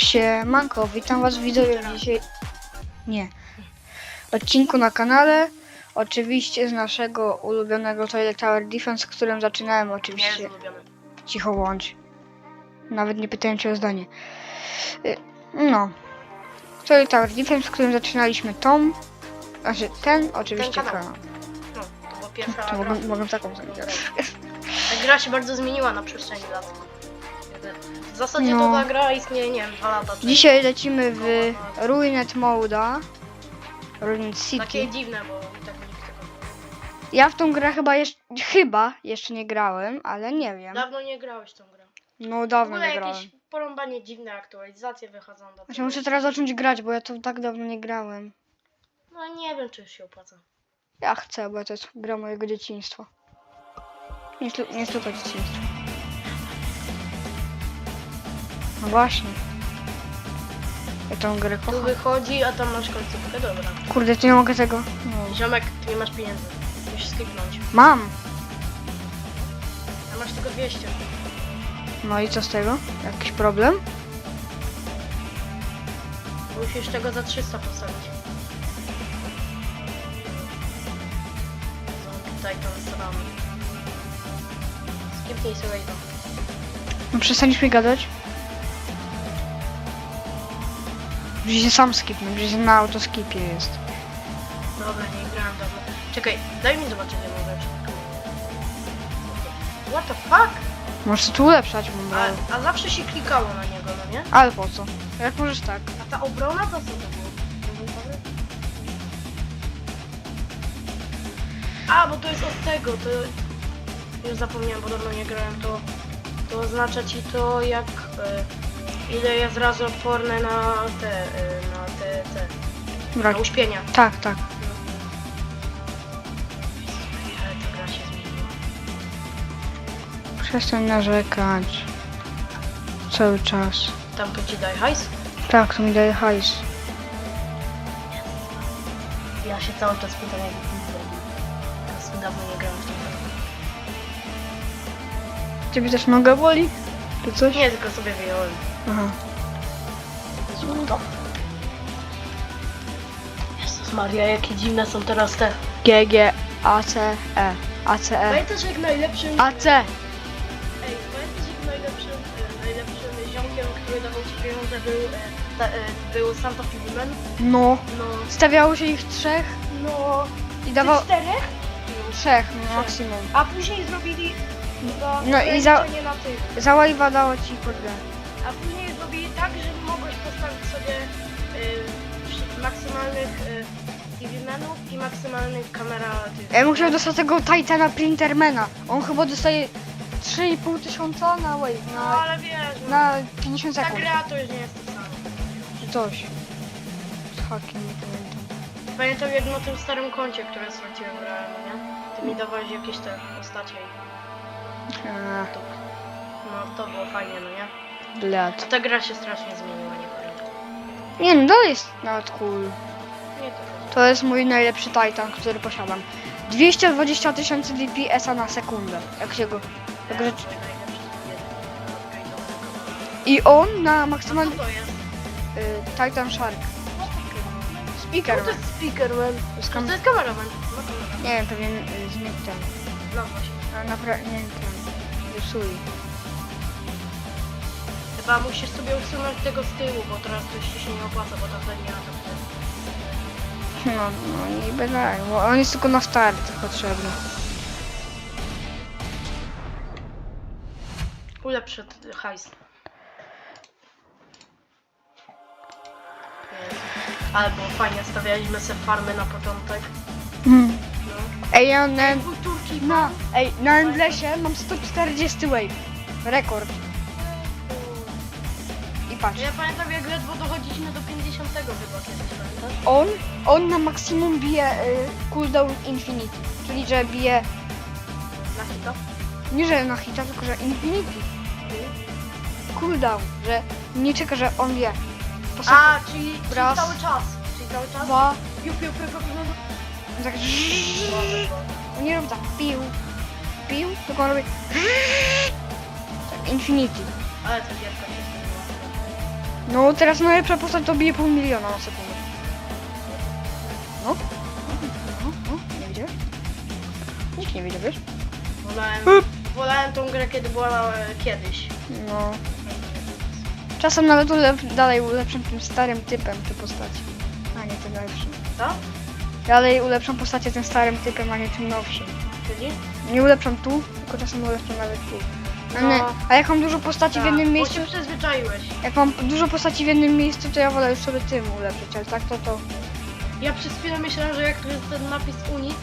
Siemanko, witam was widzowie dzisiaj... Nie. Odcinku na kanale. Oczywiście z naszego ulubionego Toilet Tower Defense, którym zaczynałem oczywiście. Cicho łącz. Nawet nie pytałem cię o zdanie. Y, No. Toilet Tower Defense, w którym zaczynaliśmy Tom. Znaczy ten oczywiście Ten kanał. No, to była pierwsza To gra. mogę, mogę taką zrobić. Ta gra się bardzo zmieniła na przestrzeni lat. W zasadzie No. to ta gra istnieje, nie wiem, dwa lata. czy- Dzisiaj lecimy w Ruined Moda. Ruined City. Takie dziwne, bo i tak nikt tego Ja w tą grę chyba jeszcze, chyba jeszcze nie grałem, ale nie wiem. Dawno nie grałeś tą grę. No dawno nie grałem. jakieś porąbanie dziwne aktualizacje wychodzą do Znaczy tego. muszę teraz zacząć grać, bo ja to tak dawno nie grałem. No nie wiem, czy już się opłaca. Ja chcę, bo to jest gra mojego dzieciństwa. Nie, nie tylko dzieciństwa. No właśnie. Ja tą grę Tu kocham. wychodzi, a tam masz końcówkę, dobra. Kurde, ty nie mogę tego. No. Ziomek, ty nie masz pieniędzy. Musisz skipnąć. Mam! A masz tylko 200. No i co z tego? Jakiś problem? Musisz tego za 300 postawić. Zombie tutaj to staramy. Skipnij sobie to. No przestaniesz mi gadać? Gdzieś się sam skipnę, gdzieś na autoskipie jest. Dobra, nie grałem dawno. Czekaj, daj mi zobaczyć jedną rzecz. What the fuck? Możesz tu ulepszać, bo A, a zawsze się klikało na niego, no nie? Ale po co? Jak możesz tak? A ta obrona to co to było? A, bo to jest od tego, to... Już zapomniałem, bo dawno nie grałem, to... To oznacza ci to, jak... E, ile jest razy odporne na te... E, na te... te na uśpienia. Tak, tak. Ale ta gra się zmieniła. Przestań narzekać. Cały czas. Tam to ci daje hajs? Tak, to mi daje hajs. Ja się cały czas pytam, jak to. Teraz dawno nie grałem w tą grę. Ciebie też noga boli? Czy coś? Nie, tylko sobie wyjąłem. Aha. Złoto. Jezus Maria, jakie dziwne są teraz te. G, G, A, C, E. A, C, E. Pamiętasz jak najlepszym... A, C. Ej, pamiętasz jak najlepszym, e, najlepszym ziomkiem, który dawał ci pieniądze był, e, ta, e, był Santa Fibumen? No. No. Stawiało się ich trzech No. i dawał... czterech? Trzech, maksimum. A później zrobili No i za- ograniczenie na tych. Za łajwa dało ci kurde. A później zrobili tak, że mogłeś postawić sobie y, maksymalnych y, TV-menów i maksymalnych kamera tych. Ja chciał dostać tego Titana Printermana. On chyba dostaje 3,5 tysiąca na wave, No na, ale wiesz, no, na 50 ta sekund. gra to już nie jest to samo. Czy coś. Z hakiem, nie pamiętam. Pamiętam jak na tym starym koncie, które straciłem grałem, nie? Ty mi dawałeś jakieś te postacie i Eee, no to było fajnie, no nie? Blat. Ta gra się strasznie zmieniła, nie powiem. Nie no, to jest nawet cool. Nie to To jest mój najlepszy Titan, który posiadam. 220 tysięcy DPS-a na sekundę. Jak się go... Jak rzecz... I on na maksymalny... to jest? Y, Titan Shark. Speaker. To jest speakerman. To jest To kam... jest kameraman. No to Nie wiem, pewien y, ten. No właśnie. A naprawdę nie wiem, ten. Chyba musisz sobie usunąć tego z tyłu, bo teraz to ci się nie opłaca, bo to wtedy nie atakuje. No, no niby tak, bo on jest tylko na start potrzebny. Ulepszy t- hajs. Było fajnie, stawialiśmy sobie farmy na początek. Hmm. No. Ej, ja na, Kulturki, na, ej, na Endlesie mam 140 wave. Rekord. Patrz. Ja pamiętam jak ledwo dochodziliśmy do 50 chyba kiedyś, pamiętasz? On, on na maksimum bije y, cooldown infinity. Czyli, że bije, Na hita? nie że na hita, tylko że infinity. Cooldown, że nie czeka, że on wie. Po sekundzie. A, czyli, czyli Raz. cały czas. Czyli cały czas? Dwa, Piu, piu, piu, piu, piu. tak On nie robi tak pił, pił, tylko on robi tak, infinity. Ale to gierka. No teraz najlepsza postać to bije pół miliona na sekundę. No. No, no, nie widziałeś? Nikt nie widział, wiesz? Wolałem, wolałem tą grę, kiedy była e, kiedyś. No. Czasem nawet ulep, dalej ulepszam tym starym typem te postaci. A nie tym lepszym. Co? Dalej ulepszam postacie tym starym typem, a nie tym nowszym. Czyli? Nie ulepszam tu, tylko czasem ulepszam nawet tu. A, No. nie, a jak mam dużo postaci w Tak, jednym bo miejscu, się przyzwyczaiłeś. jak mam dużo postaci w jednym miejscu, to ja wolę już sobie tym ulepszyć, ale tak to to... Ja przez chwilę myślałem, że jak tu jest ten napis Unit,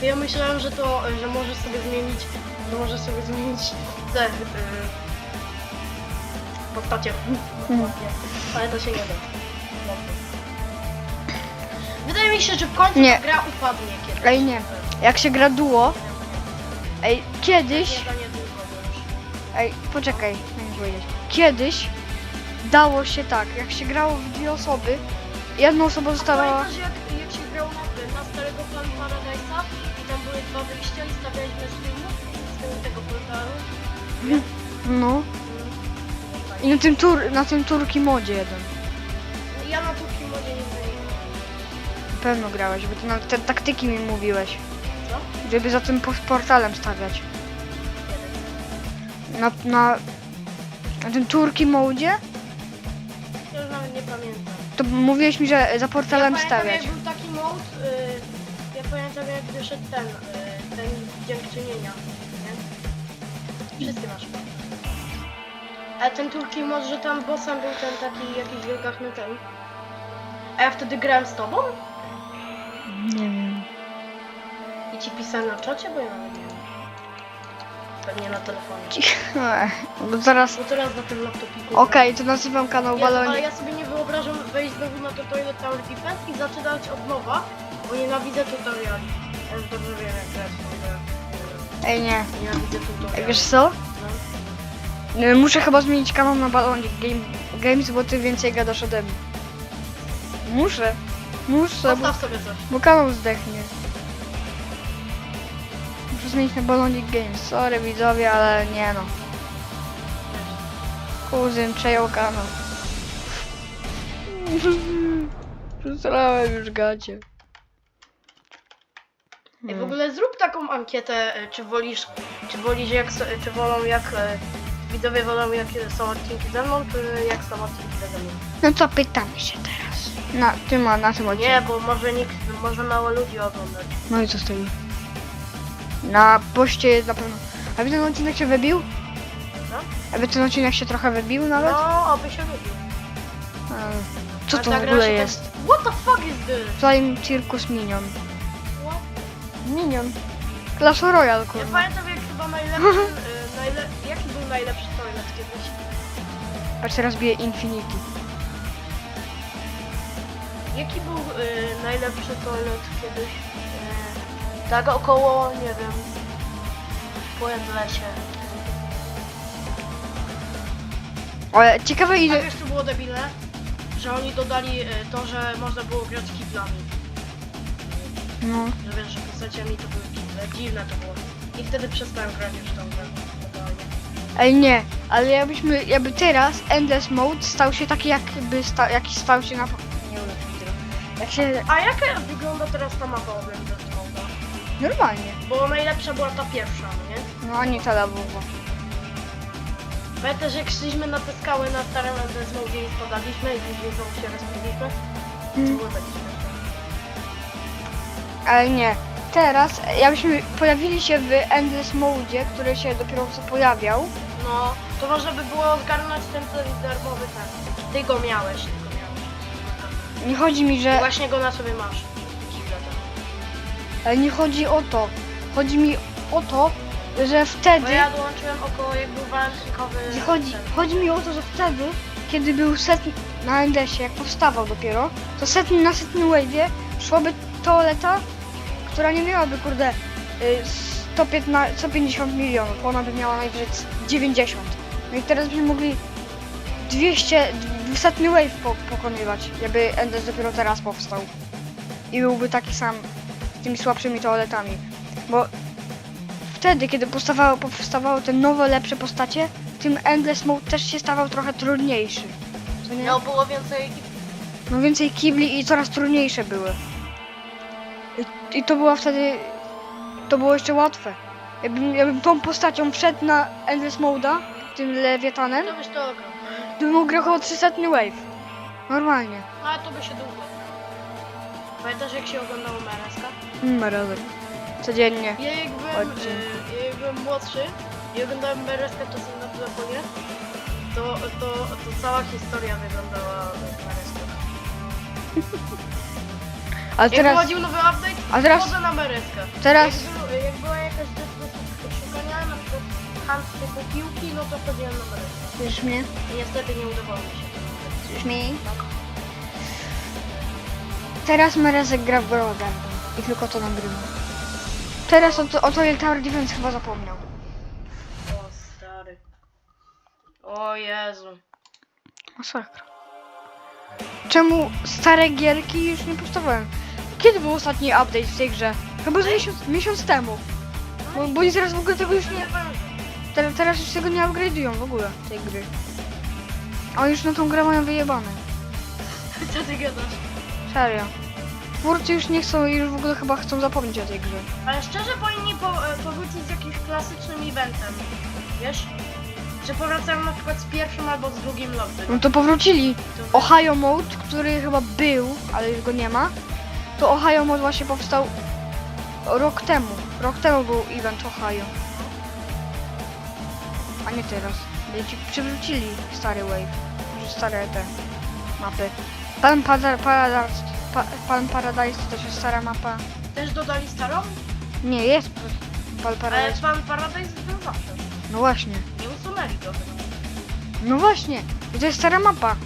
to ja myślałem, że to, że możesz sobie zmienić, że możesz sobie zmienić te yy, postacie. Mhm. Ale to się nie da. Wydaje mi się, że w końcu Nie. ta gra upadnie kiedyś. Ej, nie. Jak się gra duo, ej, kiedyś... Nie, nie już. Ej, poczekaj, jak powiedzieć. Kiedyś dało się tak, jak się grało w dwie osoby, jedna osoba A dostawała... pamiętasz jak, jak się grało na tym, na starego planu Paradise'a i tam były dwa wyjścia i stawialiśmy z tyłu tego portalu? No. I na tym, tur, na tym Turki modzie jeden. Ja na Turki modzie nie wiem. Na pewno grałeś, bo ty na te taktyki mi mówiłeś. Co? Żeby za tym po- portalem stawiać. Na, na, na tym Turki modzie, Ja już nawet nie pamiętam. to mówiłeś mi, że za portalem ja pamiętam, stawiać. jak był taki mod, y, ja pamiętam jak wyszedł ten, y, ten dziękczynienia, nie? Wszyscy masz. A ten Turki mod, że tam bossem był ten taki jakiś wielgachny ten. A ja wtedy grałem z tobą? Nie wiem. I ci pisałem na czacie, bo ja nawet nie wiem. Pewnie na telefonie. Bo zaraz... Bo teraz na tym laptopiku. Okej, to nazywam kanał Jezu, ale Balonik. ja sobie nie wyobrażam wejść znowu na to Toilet Tower Defense i zaczynać od nowa, bo nienawidzę tutoriali. Ja już dobrze wiem jak grać w tą grę. Ej, nie. Nienawidzę Ej, tutoriali. wiesz co? No. Y, Muszę chyba zmienić kanał na Balonik Game, Games, bo ty więcej gadasz ode mnie. Muszę. Muszę, bo, Postaw sobie coś. bo kanał zdechnie. Na Balonik Games. Sorry widzowie, ale nie no. Kuzyn przejął kanał. Przesrałem już gacie. Ej, w Hmm. ogóle zrób taką ankietę, e, czy wolisz, czy wolisz jak, so- czy wolą jak, e, widzowie wolą jak są odcinki ze mną, czy jak są odcinki ze mną. No to pytamy się teraz. Na tym, na tym odcinku. Nie, bo może nikt, może mało ludzi oglądać. No i co z tego? Na poście jest na pewno. A ten odcinek się wybił? Co? A ten odcinek się trochę wybił nawet? No, oby się lubił. A, Co Ale to ta w gra ogóle się jest? What the fuck is this? Flame Circus Minion. What? Minion. Clash Royale, Ja kurwa. pamiętam jak chyba najlepszy, y, najle... jaki był najlepszy toilet kiedyś? Patrz, teraz bije Infinity. Jaki był y, najlepszy toilet kiedyś? Tak około, nie wiem, po lesie. Ale ciekawe A ile... wiesz co było debilne? Że oni dodali y, to, że można było grać kiblami. No. Że wiesz, że postaciami to były kible. Dziwne to było. I wtedy przestałem grać już tą grę. Totalnie. Ej nie, ale jakbyśmy, jakby teraz Endless Mode stał się taki jakby sta, jaki stał się na... Nie tego. Jak się... A jak wygląda teraz ta mapa? Normalnie. Bo najlepsza była ta pierwsza, no nie? No ani ta lawowa. Pamiętasz jak szliśmy na te skały na starym Endless Mode i spadaliśmy i później znowu się rozpędziliśmy? To Mm. było tak śmieszne. Ale nie. Teraz, jakbyśmy pojawili się w Endless Mode, który się dopiero co pojawiał, No, to można by było zgarnąć ten, ten darmowy ten. Ty go miałeś, ty go miałeś. nie chodzi mi, że... Właśnie go na sobie masz. Ale nie chodzi o to. Chodzi mi o to, że Bo wtedy... ja dołączyłem około jak był walentynkowy Nie Chodzi, ten. chodzi mi o to, że wtedy, kiedy był set na Endesie, jak powstawał dopiero, to setny na setnym wave'ie szłaby toaleta, która nie miałaby, kurde, y, 115, 150 milionów, ona by miała najwyżej 90. No i teraz byśmy mogli 200, 200 wave po, pokonywać, jakby Endes dopiero teraz powstał. I byłby taki sam tymi słabszymi toaletami. Bo wtedy, kiedy powstawało, powstawały te nowe, lepsze postacie, tym Endless Mode też się stawał trochę trudniejszy. Co nie? Miał było więcej No więcej kibli i coraz trudniejsze były. I, i to było wtedy... To było jeszcze łatwe. Jakbym, jakbym tą postacią wszedł na Endless Moda, tym lewiatanem, to byś to ograł. to bym mógł około 300 wave. Normalnie. No ale to by się długo. Pamiętasz jak się oglądało Mereska? Mm, razem. Codziennie. Ja jak byłem, Chodźcie. y, ja jak byłem młodszy i oglądałem Mereska czasem na telefonie, to, to, to cała historia wyglądała Mereska. A Jak teraz... wychodził nowy update, A teraz- wchodzę na Mereska. Teraz... Jak, był, jak była jakaś do szukania, na przykład hunt typu piłki, no to wchodziłem na Mereska. Słyszysz mnie? I niestety nie udawało mi się. Słyszysz mnie? Teraz Merezek gra w Grogan i tylko to nagrywa. Teraz o, to- o Toilet Tower Defense chyba zapomniał. O stary. O Jezu. Masakra. Czemu stare gierki już nie powstawały? Kiedy był ostatni update w tej grze? Chyba z miesiąc, miesiąc temu. Bo, bo oni teraz w ogóle tego już nie... Teraz, teraz już tego nie upgrade'ują w ogóle, tej gry. A oni już na tą grę mają wyjebane. Co ty gadasz? Serio. Twórcy już nie chcą i już w ogóle chyba chcą zapomnieć o tej grze. Ale szczerze powinni po, e, powrócić z jakimś klasycznym eventem. Wiesz? Że powracają na przykład z pierwszym albo z drugim lockdown. No to powrócili. To Ohio Mode, który chyba był, ale już go nie ma, to Ohio Mode właśnie powstał rok temu. Rok temu był event Ohio. A nie teraz. Ci przywrócili stary wave. Stare te mapy. Pan Pada- Paradise, pa, Pan Paradise to też jest stara mapa. Też dodali starą? Nie, jest Pan Ale Paradise. pan Paradise był zawsze. No właśnie. Nie usunęli go. No właśnie. I to jest stara mapa.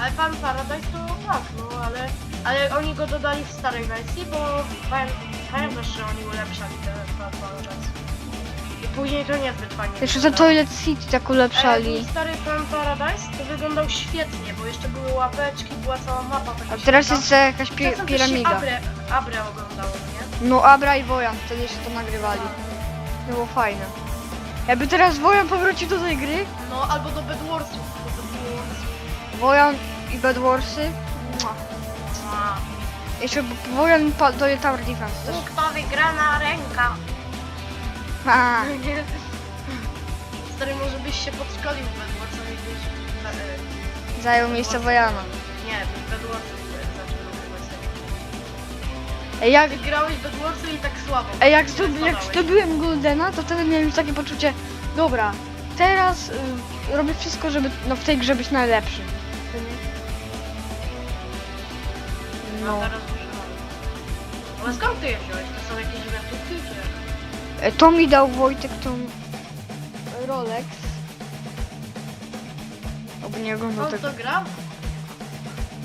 Ale pan Paradise to tak, no ale... Ale oni go dodali w starej wersji, bo pamię- pamiętasz, że oni ulepszali ten pan Paradise. Później to niezbyt fajnie Jeszcze wyglądało. Toilet City tak Ale ulepszali. ten stary Pan Paradise to wyglądał świetnie, bo jeszcze były łapeczki, była cała mapa taka A teraz świetna. jest za jakaś pi- Czasem też się piramida. Abre, Abre oglądało, nie? No Abra i Wojan, wtedy się to nagrywali. Było fajne. Jakby teraz Wojan powrócił do tej gry, No, albo do Bedwarsów, bo było... Wojan i Bedwarsy. mua. Jeszcze Wojan pa- jest Tower Defense też. Kto wygrana ręka? A, Nie. Stary, może byś się podszkolił w Bedwarsach i byś... e, zajął miejsce Wojana. Nie, w Bedwarsach zaczął nagrywać serię. Ej, jak, Ty grałeś Bedwarsy i tak słabo. ej, jak, zdob- jak spadałeś. zdobyłem Goldena, to wtedy miałem już takie poczucie, dobra, teraz y, robię wszystko, żeby no, w tej grze być najlepszy. No. No. teraz mam. Ale skąd ty je wziąłeś? To są jakieś rentówki, czy jak? E, To mi dał Wojtek tą Rolex. Oby nie oglądał On tego. to gra?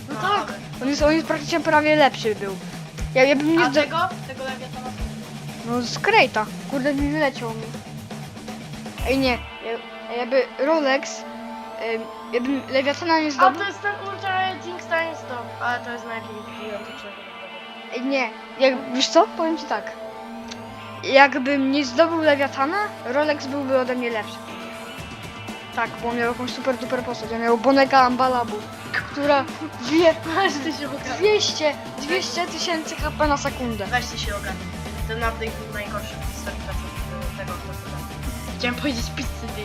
No No, tak, on jest, on jest praktycznie prawie lepszy był. Ja, ja bym nie A zda... tego? Tego lewiatana? No z Krejta. Kurde mi wyleciał mi. Ej nie, ja, jakby Rolex, em, jakbym Lewiatana nie A zdobył. to jest ten Ultra Rating Time Stop. Ale to jest na jakimś gigantycznym Ej nie, jak, wiesz co? Powiem ci tak. Jakbym nie zdobył Lewiatana, Rolex byłby ode mnie lepszy. Tak, bo miał jakąś super duper postać. Ja miał Bonega Ambalabu, która wie ty się ogarnij. 200, 200 tysięcy HP na sekundę. Weź ty się ogarnij. Ten update był najgorszy pracy tego procesora. Chciałem powiedzieć PCD.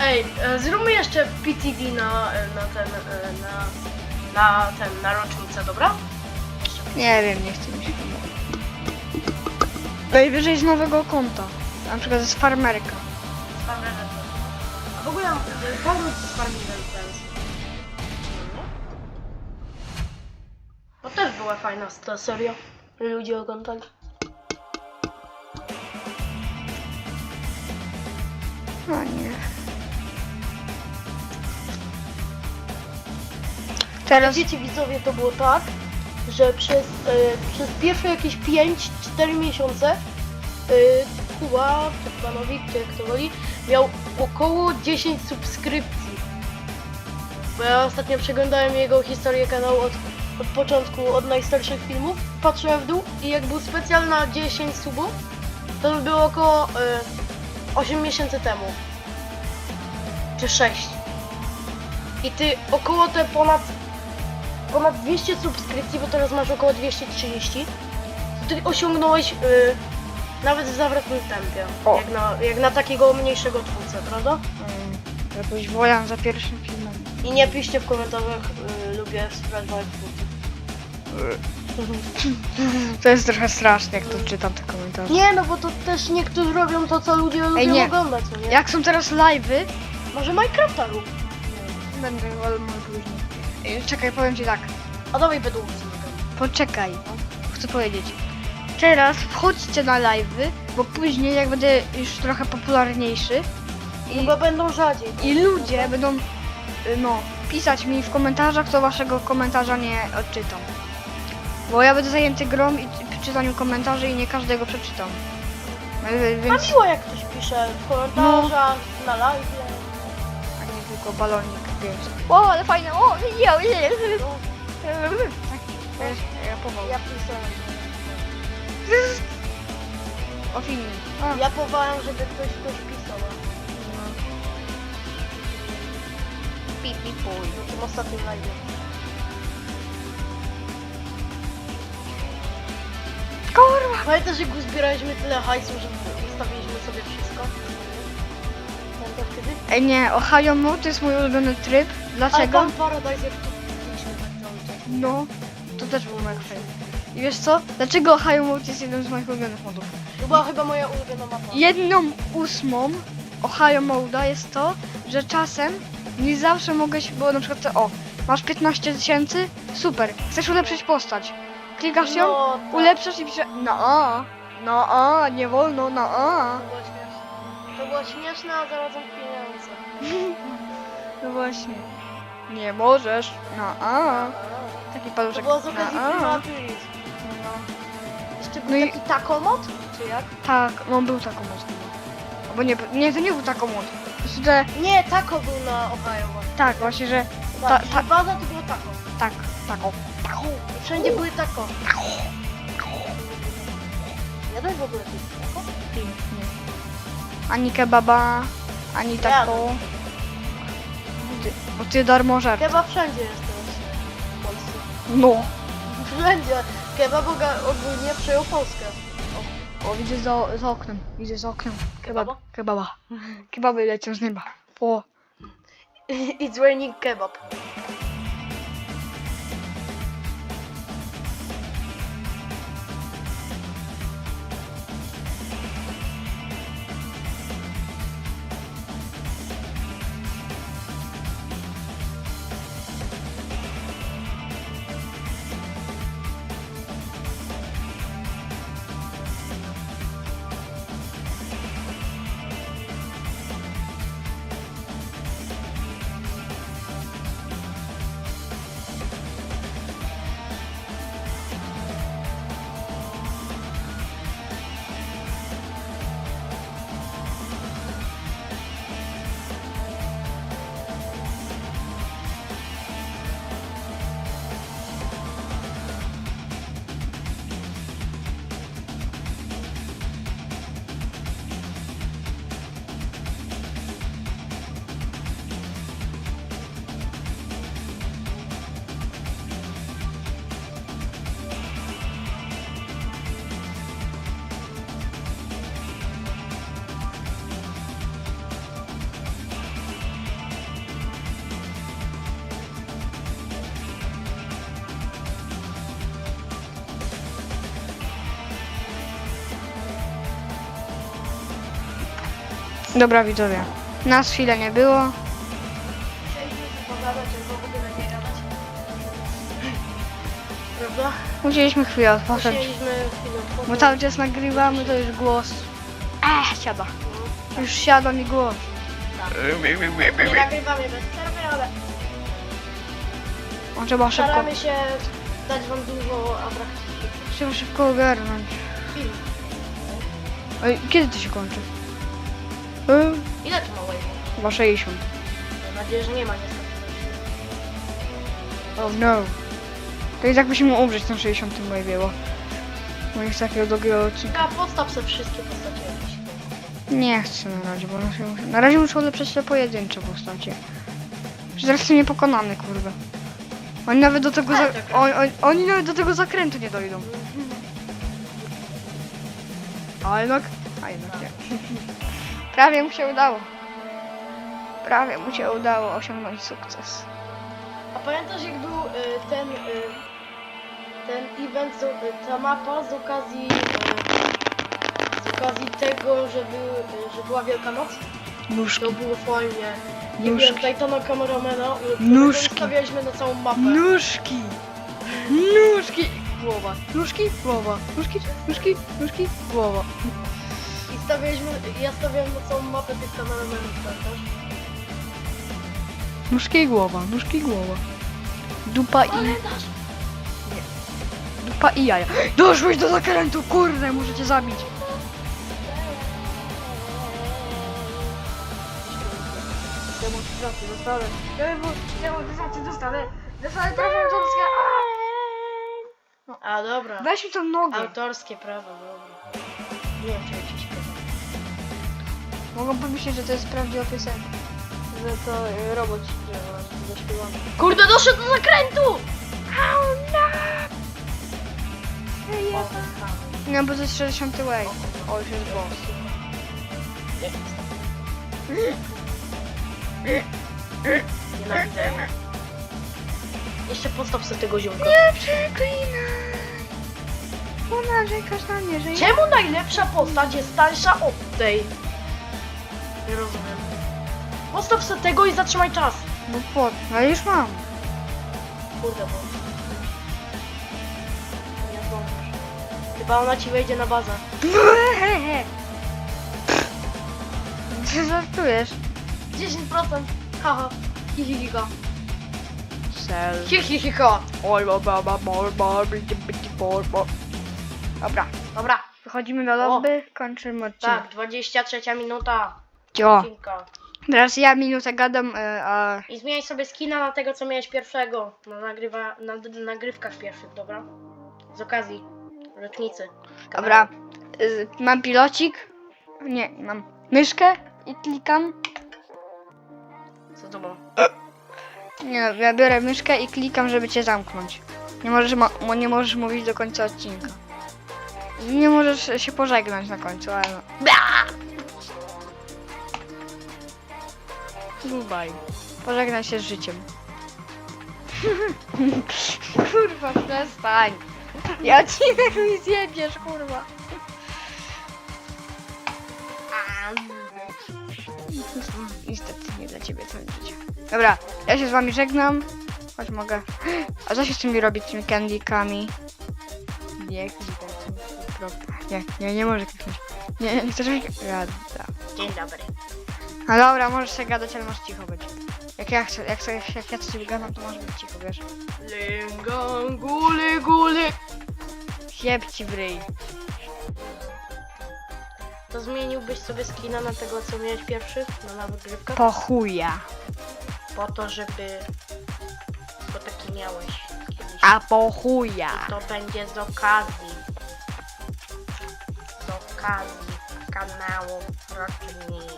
Ej, e, zróbmy jeszcze PTD na, e, na ten, e, na, na ten, na rocznicę, dobra? Nie wiem, nie chcę mi się chyba. Najwyżej z nowego konta. Na przykład z farmerka. Farming A w ogóle e, powrót z Farming Friends. To też była fajna ta seria. Ludzie oglądali. No nie. Teraz Wiecie widzowie, to było tak, że przez, e, przez pierwsze jakieś 5-4 miesiące e, Kuba, czy Kubanowi, czy jak to woli, miał około 10 subskrypcji. Bo ja ostatnio przeglądałem jego historię kanału od, od początku, od najstarszych filmów. Patrzyłem w dół i jak był specjal na 10 subów, to było około e, 8 miesięcy temu. Czy 6. i ty około te ponad ponad 200 subskrypcji, bo teraz masz około 230, to ty osiągnąłeś y, nawet w zawrotnym tempie, O. jak na, jak na takiego mniejszego twórcę, prawda? Mm, Jakoś wojan za pierwszym filmem. I nie piszcie w komentarzach, y, lubię wspierać moich twórców. To jest trochę straszne, jak to czytam te komentarze. Nie, no bo to też niektórzy robią to, co ludzie lubią nie. oglądać, co nie? Jak są teraz live'y, Może Minecrafta rób. będę ale może później. Ej, Czekaj, powiem ci tak. A dawaj będą. Poczekaj, chcę powiedzieć. Teraz wchodźcie na live'y, bo później jak będę już trochę popularniejszy i, Chyba będą rzadziej. i ludzie będą y, no, pisać mi w komentarzach, to waszego komentarza nie odczytam. Bo ja będę zajęty grą i i czytaniem komentarzy i nie każdego przeczytam. Y, A Więc... miło jak ktoś pisze w komentarzach, na live. A nie tylko balonik. O, ale fajne, o, widział. No, Ja powoli. ja pisałem. O filmie. A, Ja powałem, żeby ktoś coś pisał. pi, pi, puj. Na tym ostatnim live. Kurwa. Pamiętasz, jak uzbieraliśmy tyle hajsu, że ustawiliśmy sobie wszystko? Kiedy? Ej nie, Ohio Mode to jest mój ulubiony tryb. Ale Dlaczego? tam Paradise tak cały czas. No, to też był mega fajny. I wiesz co? Dlaczego Ohio Mode jest jednym z moich ulubionych modów? To była chyba moja ulubiona mapa. Jedną ósmą Ohio Mode'a jest to, że czasem nie zawsze mogę się, bo na przykład to, o, masz 15 tysięcy, super, chcesz ulepszyć postać. Klikasz ją, No, tak. ulepszasz i pisze, no a, no a, nie wolno, no a. To było śmieszne. To było śmieszne, a zarazem pieniądze. No właśnie. Nie możesz, no a. Taki To paluszek, było z okazji no a. Primatus. No. Jeszcze był No i- taki takomod? Czy jak? Tak, no był taką mocno. Bo nie, nie, to nie był. Po prostu te, Nie, tako był na Ohio właśnie. tak, właśnie, że Tak, Ta- ta, ta- baza to było tako. tak, taką. taką. I wszędzie były tako. Jadłeś w ogóle kiedyś tako? Nie. Ani kebaba, ani taką. Ty- Bo ty darmożer. Chyba wszędzie jest teraz w Polsce. No. Wszędzie. Kebab oga- ogólnie przejął Polskę. O, widzę za, za oknem, widzę za oknem. Kebab, Kebaba? kebaba. Kebaby lecą z nieba. O, It's raining kebab. Dobra widzowie. Nas chwilę nie było. Prawda? Musieliśmy chwilę odpocząć. Musieliśmy chwilę Bo odpocząć. cały czas nagrywamy, to już głos. Ech, siada. Już siada mi głos. Nie nagrywamy bez przerwy, ale On trzeba szybko, staramy się dać wam dużo atrakcji. trzeba szybko ogarnąć. Film. Ej, kiedy to się kończy? Yy, Ile tu ma wave? Chyba 60. Mam nadzieję, że nie ma niestety. Oh no. To i tak musimy umrzeć na 60 wave'ie, bo... Bo nie chcę takiego długiego odcinka. Ja podstaw sobie wszystkie postacie jakieś. Nie chcę na razie, bo na razie, na razie muszę ulepszać te pojedyncze postacie. Zaraz jestem niepokonany, kurde. Oni nawet do tego, za... Ale tak. on, on, oni nawet do tego zakrętu nie dojdą. A jednak, a jednak nie. Prawie mu się udało. Prawie mu się udało osiągnąć sukces. A pamiętasz jak był y, ten, y, ten event, z, y, ta mapa z okazji, y, z okazji tego, że, był, y, że była Wielkanoc? Nóżki. To było fajnie. Nie Nóżki. wiem, Titana kameramana, y, Nóżki. którego ustawialiśmy na całą mapę. Nóżki! Nóżki! Głowa. Nóżki, głowa. Nóżki, nóżki, nóżki, głowa. I stawialiśmy, ja stawiałem na całą mapę tych kameramanów, pamiętasz? Nóżki, głowa. Nóżki, głowa. Dupa i... Dupa i jaja. Doszłeś do zakrętu, kurde, cię zabić. Demonstrację dostałem. Demonstrację dostałem. Dostałem prawo autorskie. A dobra. Weź mi tą nogę. Autorskie prawo, dobra. Nie wiem, Mogą pomyśleć, że to jest prawdziwa piosenka. Że to y, robot śpiewa, zaśpiewany. Kurde, doszedł do zakrętu! O, Nie, bo to jest 60 way. O, już jest boss. Nienawidzę. Jeszcze postaw sobie tego ziomka. Nie przeklinaj! Bo narzekasz na mnie, że. Czemu najlepsza postać jest starsza od tej? Nie rozumiem. Postaw sobie tego i zatrzymaj czas. Bo po... No już mam. Kurde, bo... Nie zdążysz. Chyba ona ci wejdzie na bazę. Ty żartujesz? 10%. Haha. Hihihiha. Sel. Hihihiha. Dobra, Dobra. wychodzimy na lobby, kończymy odcinek. Tak, 23 minuta. Cio. Odcinka. Teraz ja minutę gadam, y, a... I zmieniaj sobie skina na tego, co miałeś pierwszego. Na, nagrywa, na d- nagrywkach pierwszych, dobra? Z okazji. Rocznicy. Dobra, y, mam pilocik. Nie, mam myszkę i klikam. Co to było? Nie, ja biorę myszkę i klikam, żeby cię zamknąć. Nie możesz, mo- mo- nie możesz mówić do końca odcinka. Nie możesz się pożegnać na końcu, ale no. Goodbye. Pożegnaj się z życiem. kurwa, przestań. Ja odcinek mi zjebiesz, kurwa. Niestety nie dla ciebie to życie. Dobra, ja się z wami żegnam. Choć mogę. A co się z tymi robić, tymi candykami? Nie, klikaj. Nie, nie, nie może kliknąć. Nie, nie chcesz mi... Rada. Dzień dobry. No dobra, możesz sobie gadać, ale masz cicho być. Jak ja chcę, jak, sobie, jak ja coś gadam, to możesz być cicho, wiesz? Lingan, guli, guli. Jeb ci w ryj. To zmieniłbyś sobie skina na tego, co miałeś pierwszy? Na nagrywkach? Po chuja. Po to, żeby... Bo taki miałeś kiedyś. A po chuja. To będzie z okazji. Z okazji kanału Rocznicy.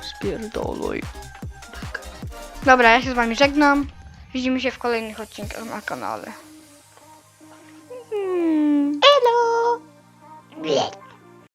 Spierdoluj. Dobra, ja się z wami żegnam. Widzimy się w kolejnych odcinkach na kanale. Mm. Elo!